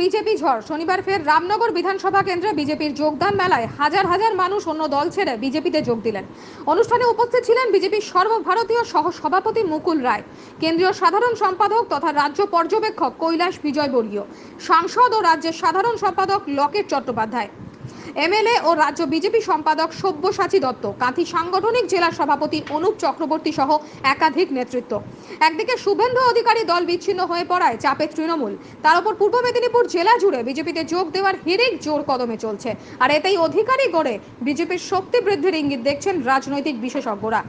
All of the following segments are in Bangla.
বিজেপি ঝড়। শনিবার ফের রামনগর বিধানসভা কেন্দ্রে বিজেপির যোগদান মেলায় হাজার হাজার মানুষ অন্য দল ছেড়ে বিজেপিতে যোগ দিলেন। অনুষ্ঠানে উপস্থিত ছিলেন বিজেপির সর্বভারতীয় সহ সভাপতি মুকুল রায়, কেন্দ্রীয় সাধারণ সম্পাদক তথা রাজ্য পর্যবেক্ষক কৈলাস বিজয়বর্গীয়, সাংসদ ও রাজ্যের সাধারণ সম্পাদক লকেট চট্টোপাধ্যায়। এমএলএ ও রাজ্য বিজেপি সম্পাদক সব্যসাচী দত্ত, কাঁথি সাংগঠনিক জেলা সভাপতি অনুপ চক্রবর্তী সহ একাধিক নেতৃত্ব। একদিকে শুভেন্দু অধিকারী দল বিচ্ছিন্ন হয়ে পড়ায় চাপে তৃণমূল। তার উপর পূর্ব মেদিনীপুর জেলা জুড়ে বিজেপিতে যোগ দেওয়ার হিরেক জোর কদমে চলছে। আর এতেই অধিকারী গড়ে বিজেপির শক্তি বৃদ্ধির ইঙ্গিত দেখছেন রাজনৈতিক বিশেষজ্ঞরা।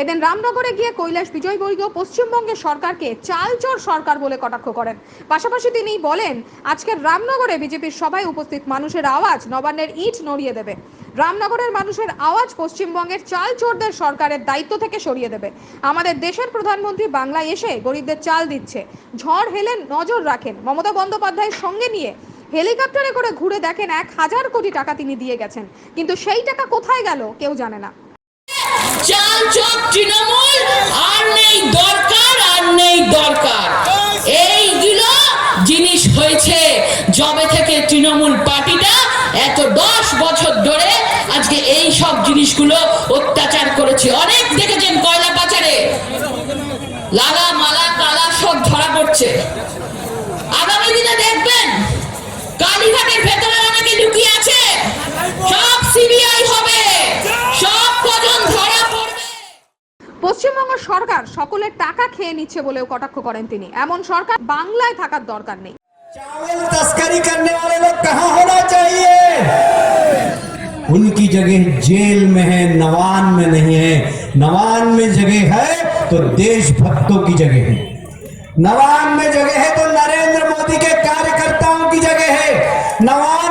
এদিন রামনগরে গিয়ে কৈলাস বিজয়বর্গীয় পশ্চিমবঙ্গের সরকারকে চালচোর সরকার বলে কটাক্ষ করেন। পাশাপাশি তিনি বলেন, আজকের রামনগরে বিজেপির সভায় উপস্থিত মানুষের আওয়াজ নবান্নের ইট নড়িয়ে দেবে। রামনগরের মানুষের আওয়াজ পশ্চিমবঙ্গের চাল চোরদের সরকারের দায়িত্ব থেকে সরিয়ে দেবে। আমাদের দেশের প্রধানমন্ত্রী বাংলায় এসে গরিবদের চাল দিচ্ছে। ঝড় হেলেন নজর রাখেন। মমতা বন্দ্যোপাধ্যায়ের সঙ্গে নিয়ে হেলিকপ্টারে করে ঘুরে দেখেন এক হাজার কোটি টাকা তিনি দিয়ে গেছেন। কিন্তু সেই টাকা কোথায় গেল কেউ জানে না। চাল চপ, তৃণমূল, আর নেই দরকার, আর নেই দরকার। এইগুলো জিনিস হয়েছে। জবে থেকে তৃণমূল পার্টিটা এত দশ বছর ধরে আজকে এই সব জিনিসগুলো অত্যাচার করেছে। অনেক দেখেছেন কয়লা পাচারে? লাগা পশ্চিমবঙ্গ সরকার সকলের টাকা খেয়ে নিচ্ছে বলেও কটাক্ষ করেন তিনি এমন সরকার বাংলায় থাকার দরকার নেই चावल तस्करी करने वाले लोग कहां होना चाहिए उनकी जगह जेल में है नवान में नहीं है नवान में जगह है तो देशभक्तों की जगह है नवान में जगह है तो नरेंद्र मोदी के कार्यकर्ताओं की जगह है नवान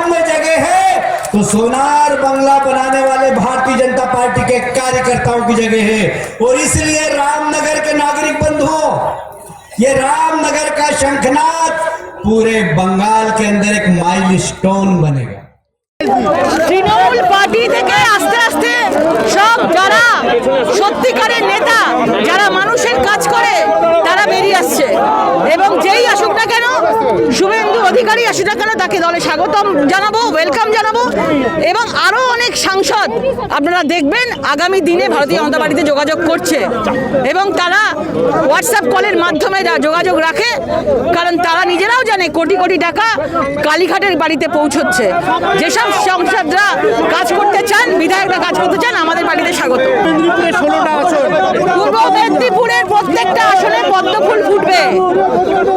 में जगह है तो सोनार बंगला बनाने वाले भारतीय जनता पार्टी के कार्यकर्ताओं की जगह है और इसलिए रामनगर के नागरिक बंधुओं ये रामनगर का शंखनाद पूरे बंगाल के अंदर एक माइलस्टोन बनेगा তৃণমূল পার্টি থেকে আস্তে অধিকারী আসুক না তাকে দলে স্বাগতম জানাব, ওয়েলকাম জানাব, এবং আরও অনেক সাংসদ আপনারা দেখবেন আগামী দিনে ভারতীয় জনতা পার্টিতে যোগাযোগ করছে, এবং তারা হোয়াটসঅ্যাপ কলের মাধ্যমে যোগাযোগ রাখে, কারণ তারা নিজেরাও জানে কোটি কোটি টাকা কালীঘাটের বাড়িতে পৌঁছচ্ছে। যেসব সংসদরা কাজ করতে চান, বিধায়করা কাজ করতে চান, আমাদের বাড়িতে স্বাগত। পূর্ব মেদিনীপুরের প্রত্যেকটা আসনে পদ্ম ফুল ফুটবে।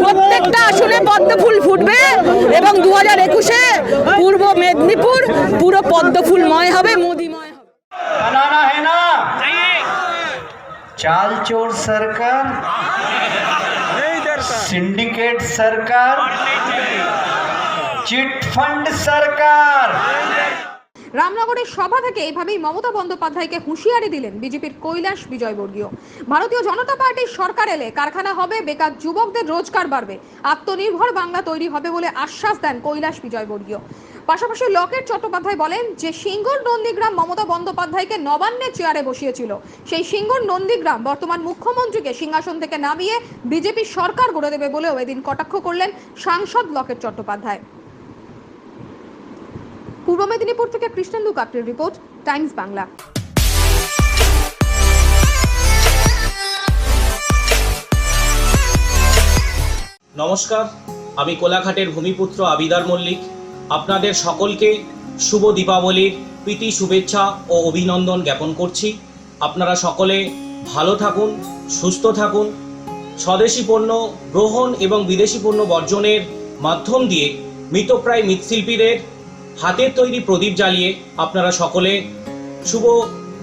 প্রত্যেকটা আসনে পদ্ম ফুল ফুটবে। এবং দু হাজার একুশে পূর্ব মেদিনীপুর পুরো পদ্ম ফুলময় হবে মোদিময় হবে बनाना है ना चाल चोर सरकार सिंडिकेट सरकार चिट फंड सरकार রামনগরের সভা থেকে এইভাবেই মমতা বন্দ্যোপাধ্যায়কে হুঁশিয়ারি দিলেন বিজেপির কৈলাস বিজয়বর্গীয়। ভারতীয় জনতা পার্টির সরকার এলে কারখানা হবে, বেকার যুবকদের রোজগার বাড়বে, আত্মনির্ভর বাংলা তৈরি হবে বলে আশ্বাস দেন কৈলাস বিজয়বর্গীয়। পাশাপাশি লকেট চট্টোপাধ্যায় বলেন যে, সিঙ্গুর নন্দীগ্রাম মমতা বন্দ্যোপাধ্যায়কে নবান্নের চেয়ারে বসিয়েছিল। সেই সিঙ্গুর নন্দীগ্রাম বর্তমান মুখ্যমন্ত্রীকে সিংহাসন থেকে নামিয়ে বিজেপি সরকার গড়ে দেবে বলেও এদিন কটাক্ষ করলেন সাংসদ লকেট চট্টোপাধ্যায়। পূর্ব মেদিনীপুর থেকে কৃষ্ণেন্দু কাপ্টের রিপোর্ট, টাইমস বাংলা। নমস্কার, আমি কোলাঘাটের ভূমিপুত্র আবিদার মল্লিক। আপনাদের সকলকে শুভ দীপাবলির প্রীতি, শুভেচ্ছা ও অভিনন্দন জ্ঞাপন করছি। আপনারা সকলে ভালো থাকুন, সুস্থ থাকুন। স্বদেশি পণ্য, গ্রহণ এবং বিদেশি পণ্য বর্জনের মাধ্যম দিয়ে মৃতপ্রায় মৃৎশিল্পীদের হাতের তৈরি প্রদীপ জ্বালিয়ে আপনারা সকলে শুভ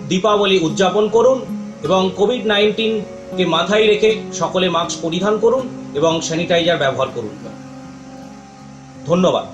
দীপাবলি উদযাপন করুন এবং কোভিড নাইন্টিনকে মাথায় রেখে সকলে মাস্ক পরিধান করুন এবং স্যানিটাইজার ব্যবহার করুন। ধন্যবাদ।